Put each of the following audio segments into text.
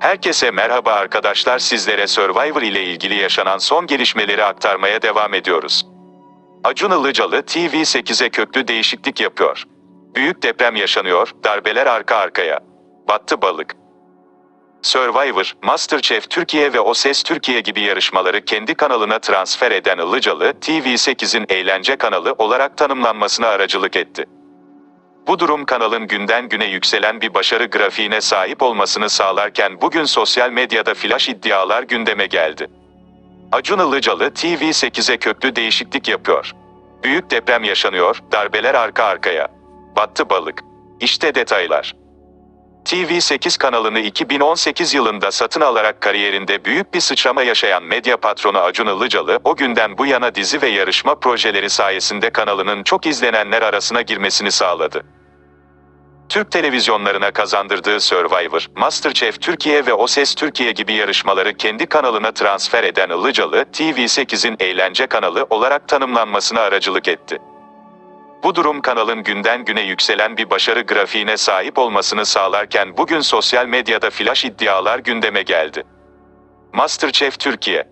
Herkese merhaba arkadaşlar sizlere Survivor ile ilgili yaşanan son gelişmeleri aktarmaya devam ediyoruz. Acun Ilıcalı TV8'e köklü değişiklik yapıyor. Büyük deprem yaşanıyor, darbeler arka arkaya. Battı balık. Survivor, MasterChef Türkiye ve O Ses Türkiye gibi yarışmaları kendi kanalına transfer eden Ilıcalı, TV8'in eğlence kanalı olarak tanımlanmasına aracılık etti. Bu durum kanalın günden güne yükselen bir başarı grafiğine sahip olmasını sağlarken bugün sosyal medyada flash iddialar gündeme geldi. Acun Ilıcalı TV8'e köklü değişiklik yapıyor. Büyük deprem yaşanıyor, darbeler arka arkaya. Battı balık. İşte detaylar. TV8 kanalını 2018 yılında satın alarak kariyerinde büyük bir sıçrama yaşayan medya patronu Acun Ilıcalı, o günden bu yana dizi ve yarışma projeleri sayesinde kanalının çok izlenenler arasına girmesini sağladı. Türk televizyonlarına kazandırdığı Survivor, MasterChef Türkiye ve O Ses Türkiye gibi yarışmaları kendi kanalına transfer eden Ilıcalı, TV8'in eğlence kanalı olarak tanımlanmasına aracılık etti. Bu durum kanalın günden güne yükselen bir başarı grafiğine sahip olmasını sağlarken bugün sosyal medyada flash iddialar gündeme geldi. MasterChef Türkiye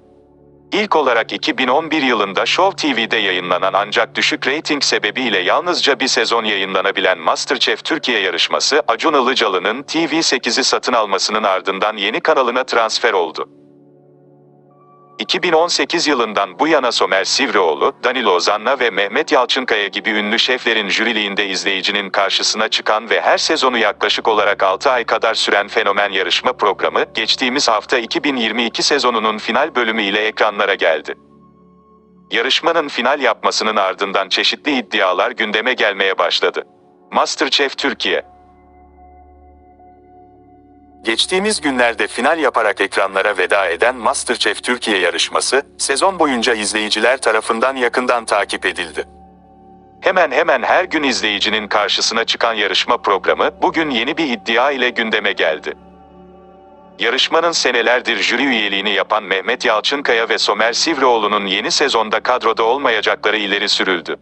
İlk olarak 2011 yılında Show TV'de yayınlanan ancak düşük reyting sebebiyle yalnızca bir sezon yayınlanabilen MasterChef Türkiye yarışması Acun Ilıcalı'nın TV8'i satın almasının ardından yeni kanalına transfer oldu. 2018 yılından bu yana Somer Sivrioğlu, Danilo Ozanna ve Mehmet Yalçınkaya gibi ünlü şeflerin jüriliğinde izleyicinin karşısına çıkan ve her sezonu yaklaşık olarak 6 ay kadar süren fenomen yarışma programı, geçtiğimiz hafta 2022 sezonunun final bölümü ile ekranlara geldi. Yarışmanın final yapmasının ardından çeşitli iddialar gündeme gelmeye başladı. MasterChef Türkiye Geçtiğimiz günlerde final yaparak ekranlara veda eden MasterChef Türkiye yarışması, sezon boyunca izleyiciler tarafından yakından takip edildi. Hemen hemen her gün izleyicinin karşısına çıkan yarışma programı, bugün yeni bir iddia ile gündeme geldi. Yarışmanın senelerdir jüri üyeliğini yapan Mehmet Yalçınkaya ve Somer Sivrioğlu'nun yeni sezonda kadroda olmayacakları ileri sürüldü.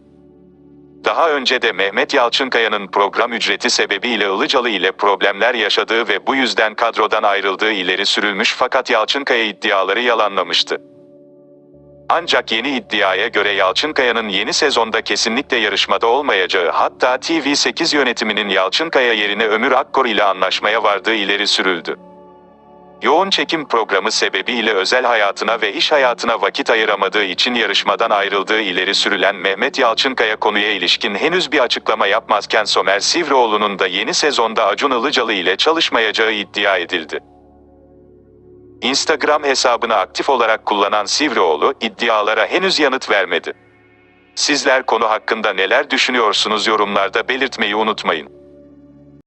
Daha önce de Mehmet Yalçınkaya'nın program ücreti sebebiyle Ilıcalı ile problemler yaşadığı ve bu yüzden kadrodan ayrıldığı ileri sürülmüş fakat Yalçınkaya iddiaları yalanlamıştı. Ancak yeni iddiaya göre Yalçınkaya'nın yeni sezonda kesinlikle yarışmada olmayacağı hatta TV8 yönetiminin Yalçınkaya yerine Ömür Akkor ile anlaşmaya vardığı ileri sürüldü. Yoğun çekim programı sebebiyle özel hayatına ve iş hayatına vakit ayıramadığı için yarışmadan ayrıldığı ileri sürülen Mehmet Yalçınkaya konuya ilişkin henüz bir açıklama yapmazken Somer Sivrioğlu'nun da yeni sezonda Acun Ilıcalı ile çalışmayacağı iddia edildi. Instagram hesabını aktif olarak kullanan Sivrioğlu iddialara henüz yanıt vermedi. Sizler konu hakkında neler düşünüyorsunuz yorumlarda belirtmeyi unutmayın.